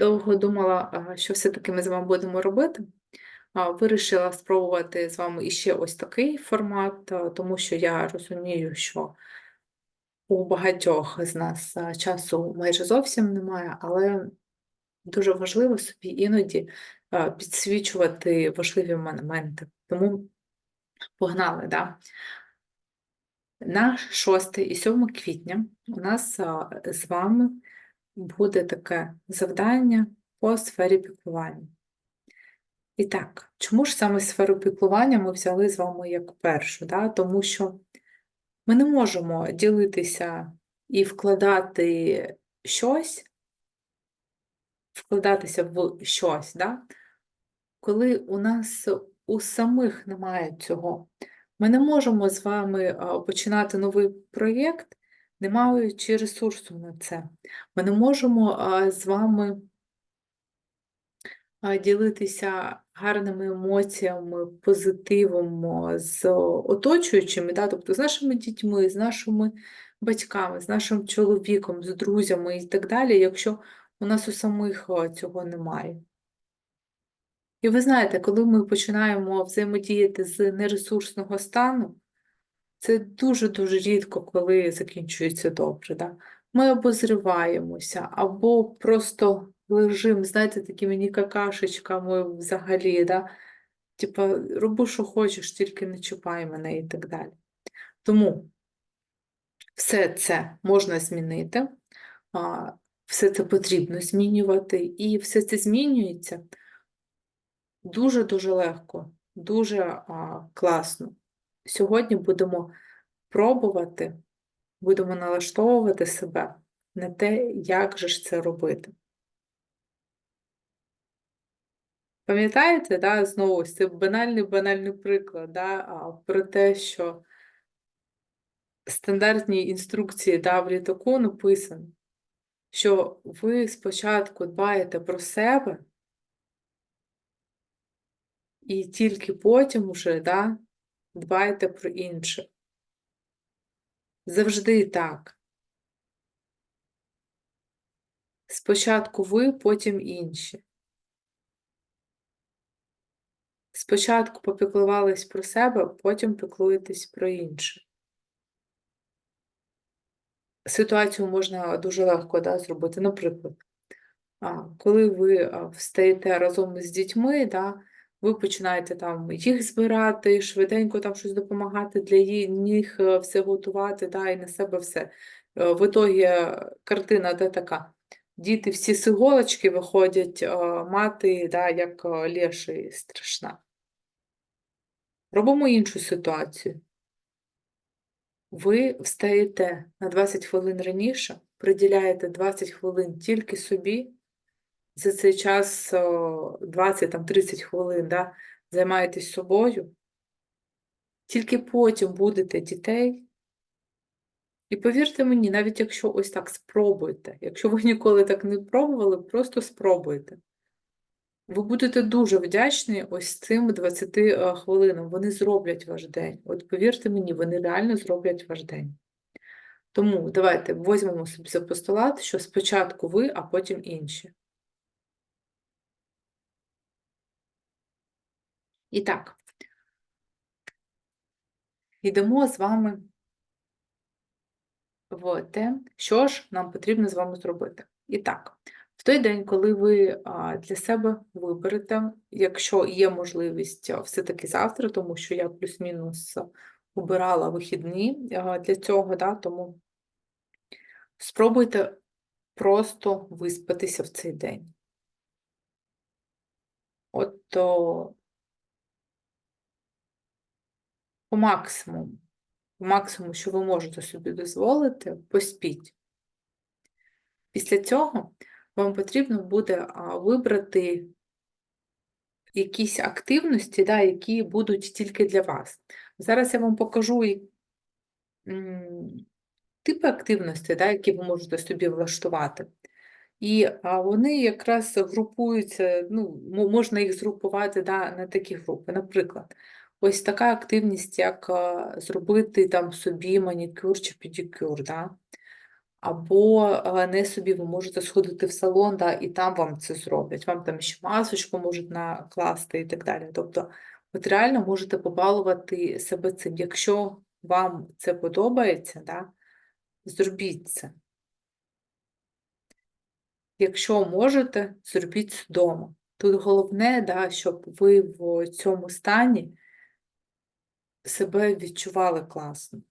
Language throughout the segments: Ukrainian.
довго думала, що все-таки ми з вами будемо робити. Вирішила спробувати з вами іще ось такий формат, тому що я розумію, що у багатьох з нас часу майже зовсім немає, але дуже важливо собі іноді підсвічувати важливі моменти. Тому погнали, да? На 6 і 7 квітня у нас з вами буде таке завдання по сфері піклування. І так, чому ж саме сферу піклування ми взяли з вами як першу? Да? Тому що ми не можемо ділитися і вкладати щось, вкладатися в щось, да? коли у нас у самих немає цього. Ми не можемо з вами починати новий проєкт, не маючи ресурсу на це. Ми не можемо з вами ділитися гарними емоціями, позитивом з оточуючими, да? тобто з нашими дітьми, з нашими батьками, з нашим чоловіком, з друзями і так далі, якщо у нас у самих цього немає. І ви знаєте, коли ми починаємо взаємодіяти з нересурсного стану, це дуже-дуже рідко, коли закінчується добре. Да? Ми або зриваємося, або просто лежимо, знаєте, такими ні какашечками взагалі. Да? Типа, роби, що хочеш, тільки не чіпай мене і так далі. Тому все це можна змінити, все це потрібно змінювати, і все це змінюється дуже-дуже легко, дуже класно. Сьогодні будемо пробувати, будемо налаштовувати себе на те, як же ж це робити. Пам'ятаєте, да, знову це банальний банальний приклад да, про те, що стандартні інструкції да, в літаку написано, що ви спочатку дбаєте про себе, і тільки потім уже да, дбайте про інше. Завжди так. Спочатку ви, потім інші. Спочатку попіклувались про себе, потім піклуєтесь про інше. Ситуацію можна дуже легко да, зробити. Наприклад, коли ви встаєте разом з дітьми, да, ви починаєте там їх збирати, швиденько там щось допомагати для них е, все готувати, да, і на себе все. Е, В ітогі е, картина де така. Діти всі з іголочки виходять, мати, да, як леший страшна. Робимо іншу ситуацію. Ви встаєте на 20 хвилин раніше, приділяєте 20 хвилин тільки собі, за цей час 20-30 хвилин да, займаєтесь собою, тільки потім будете дітей. І повірте мені, навіть якщо ось так спробуйте, якщо ви ніколи так не пробували, просто спробуйте. Ви будете дуже вдячні ось цим 20 е, хвилинам. Вони зроблять ваш день. От повірте мені, вони реально зроблять ваш день. Тому давайте візьмемо собі за постулат, що спочатку ви, а потім інші. І так, йдемо з вами в те, що ж нам потрібно з вами зробити. І так, в той день, коли ви для себе виберете, якщо є можливість все-таки завтра, тому що я плюс-мінус обирала вихідні для цього, да, тому спробуйте просто виспатися в цей день. От по максимуму, по максимуму, що ви можете собі дозволити, поспіть. Після цього вам потрібно буде вибрати якісь активності, да, які будуть тільки для вас. Зараз я вам покажу типи активності, да, які ви можете собі влаштувати. І вони якраз групуються, ну, можна їх згрупувати да, на такі групи. Наприклад, ось така активність, як зробити там собі манікюр чи педикюр. Да? Або е, не собі ви можете сходити в салон, да, і там вам це зроблять. Вам там ще масочку можуть накласти і так далі. Тобто, от реально можете побалувати себе цим. Якщо вам це подобається, да, зробіть це. Якщо можете, зробіть вдома. Тут головне, да, щоб ви в цьому стані себе відчували класно.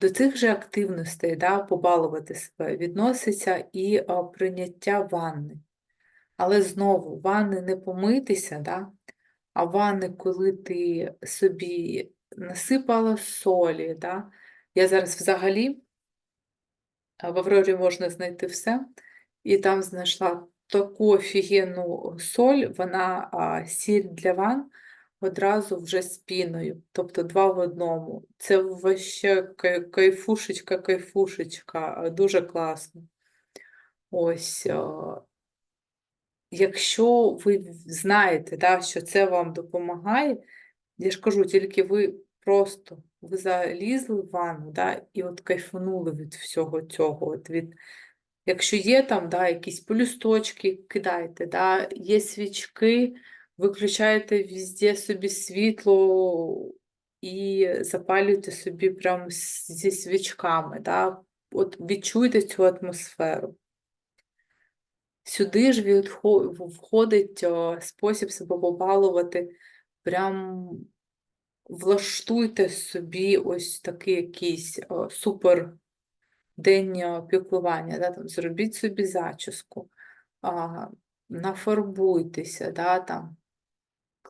До цих же активностей, да, побалувати себе, відноситься і а, прийняття ванни. Але знову, ванни не помитися, да, а ванни, коли ти собі насипала солі. Да. Я зараз взагалі в Аврорі можна знайти все, і там знайшла таку офігенну соль, вона а, сіль для ванн одразу вже з піною, тобто два в одному. Це вообще кай- кайфушечка, кайфушечка, дуже класно. Ось, якщо ви знаєте, да, що це вам допомагає, я ж кажу, тільки ви просто ви залізли в ванну, да, і от кайфанули від всього цього. От від, якщо є там да, якісь полюсточки, кидайте, да, є свічки, виключаєте везде собі світло і запалюйте собі прямо зі свічками. Да, от відчуйте цю атмосферу. Сюди ж входить спосіб себе побалувати. Прям влаштуйте собі ось такий якийсь о, супер день о, піклування. Да, зробіть собі зачіску, а, нафарбуйтеся, да, там,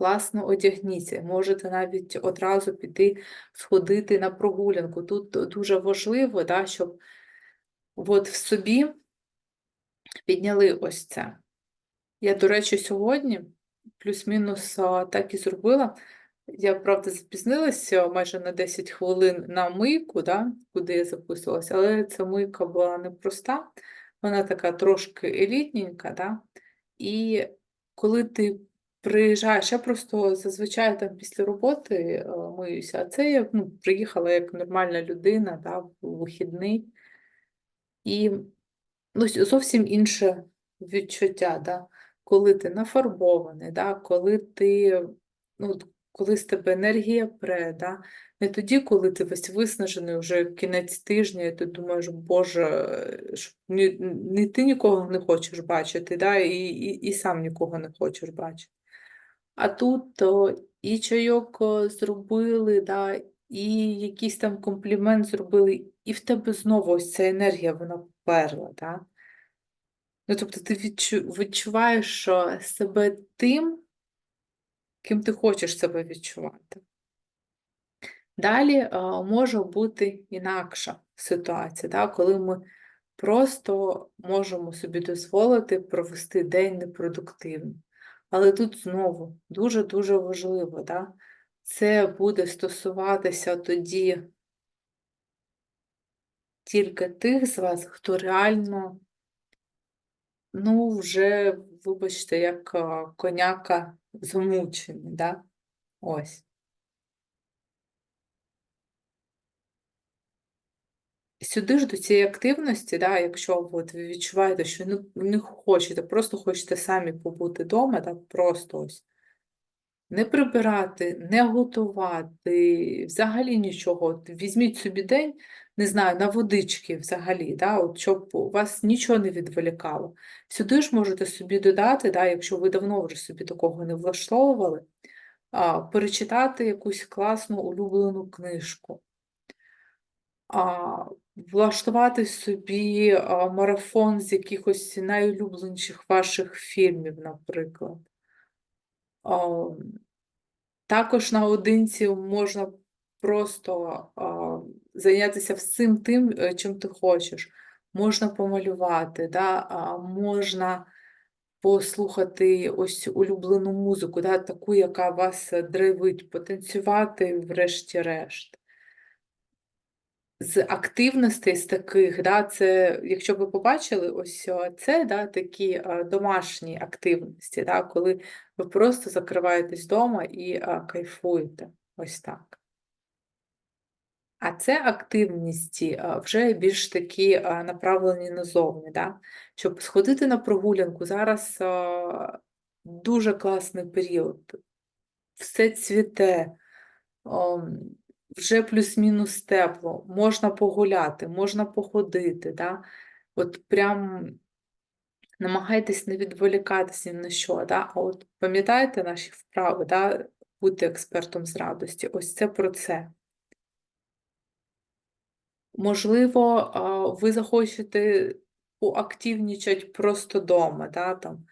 класно одягніться. Можете навіть одразу піти сходити на прогулянку. Тут дуже важливо, да, щоб от в собі підняли ось це. Я, до речі, сьогодні плюс-мінус так і зробила. Я, правда, запізнилася майже на 10 хвилин на мийку, да, куди я записувалася, але ця мийка була непроста, вона така трошки елітненька, да, і коли ти приїжджаєш, я просто зазвичай там після роботи е, миюся, а це я ну, приїхала як нормальна людина, да, в вихідний. І ну, зовсім інше відчуття, да? коли ти нафарбований, да? коли ти, ну, коли з тебе енергія пре, да? не тоді, коли ти весь виснажений, вже кінець тижня, і ти думаєш, Боже, ні, ні ти нікого не хочеш бачити, да? і, і, і сам нікого не хочеш бачити. А тут о, і чайок о, зробили, да, і якийсь там комплімент зробили, і в тебе знову ось ця енергія, вона поперла. Да? Ну, тобто ти відчу, відчуваєш о, себе тим, ким ти хочеш себе відчувати. Далі е, може бути інакша ситуація, да, коли ми просто можемо собі дозволити провести день непродуктивно. Але тут знову дуже-дуже важливо, да, це буде стосуватися тоді тільки тих з вас, хто реально, ну, вже, вибачте, як коняка замучений, да? Ось. Сюди ж до цієї активності, да, якщо от ви відчуваєте, що не, не хочете, просто хочете самі побути вдома, да, просто ось не прибирати, не готувати, взагалі нічого. Візьміть собі день, не знаю, на водички взагалі, да, от щоб вас нічого не відволікало. Сюди ж можете собі додати, да, якщо ви давно вже собі такого не влаштовували, а, перечитати якусь класну улюблену книжку. А, влаштувати собі марафон з якихось найулюбленіших ваших фільмів, наприклад. Також наодинці можна просто зайнятися всім тим, е, чим ти хочеш. Можна помалювати, да? можна послухати ось улюблену музику, да? таку, яка вас е, драйвить, потанцювати врешті-решт з активностей з таких, да, це, якщо ви побачили, ось це да, такі а, домашні активності, да, коли ви просто закриваєтесь вдома і а, кайфуєте. Ось так. А це активності вже більш такі направлені назовні, да? Щоб сходити на прогулянку, зараз дуже класний період. Все цвіте, вже плюс-мінус тепло, можна погуляти, можна походити. Да? От прям намагайтесь не відволікатися ні на що. Да? А от пам'ятаєте наші вправи, да? бути експертом з радості? Ось це про це. Можливо, ви захочете поактивнічати просто вдома, да, там,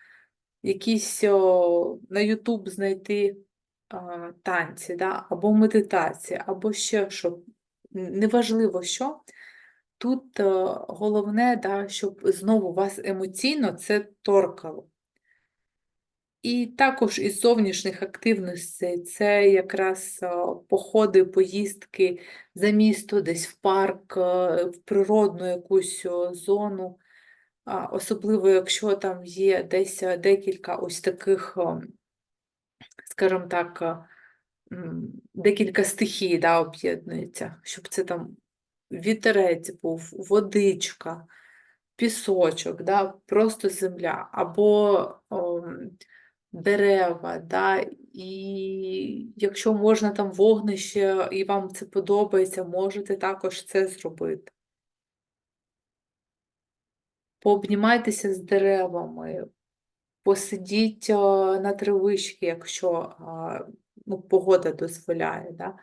якісь о, на YouTube знайти танці, да, або медитації, або ще що. Неважливо що. Тут е, головне, да, щоб знову вас емоційно це торкало. І також із зовнішніх активностей це якраз е, походи, поїздки за місто, десь в парк, е, в природну якусь зону. Особливо, якщо там є десь декілька ось таких, о, скажімо так, е, декілька стихій да, об'єднується, щоб це там вітерець був, водичка, пісочок, да, просто земля, або ом, дерева, да, і якщо можна там вогнище, і вам це подобається, можете також це зробити. Пообнімайтеся з деревами, посидіть е, на травичці, якщо ну, погода дозволяє. Да?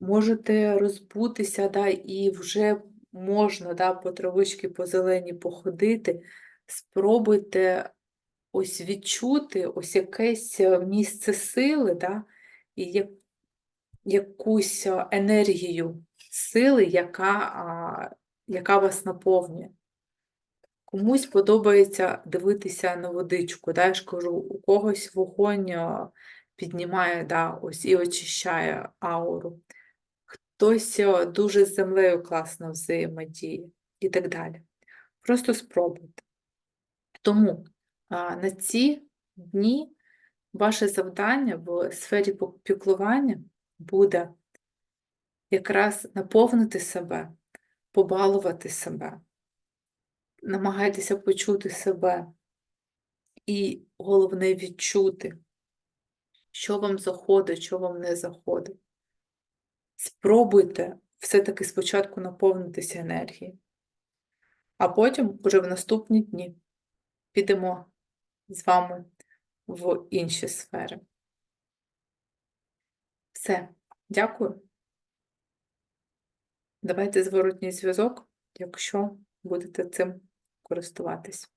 Можете розбутися, да, і вже можна да, по травичці, по зелені походити. Спробуйте ось відчути ось якесь е, місце сили, да, і якусь е, енергію сили, яка, яка вас наповнює. Комусь подобається дивитися на водичку, да, я ж кажу, у когось вогонь піднімає да, ось і очищає ауру. Хтось дуже з землею класно взаємодіє і так далі. Просто спробуйте. Тому на ці дні ваше завдання в сфері піклування буде якраз наповнити себе, побалувати себе намагайтеся почути себе і головне відчути, що вам заходить, що вам не заходить. Спробуйте все-таки спочатку наповнитися енергією, а потім уже в наступні дні підемо з вами в інші сфери. Все, дякую. Давайте зворотній зв'язок, якщо будете цим користуватись.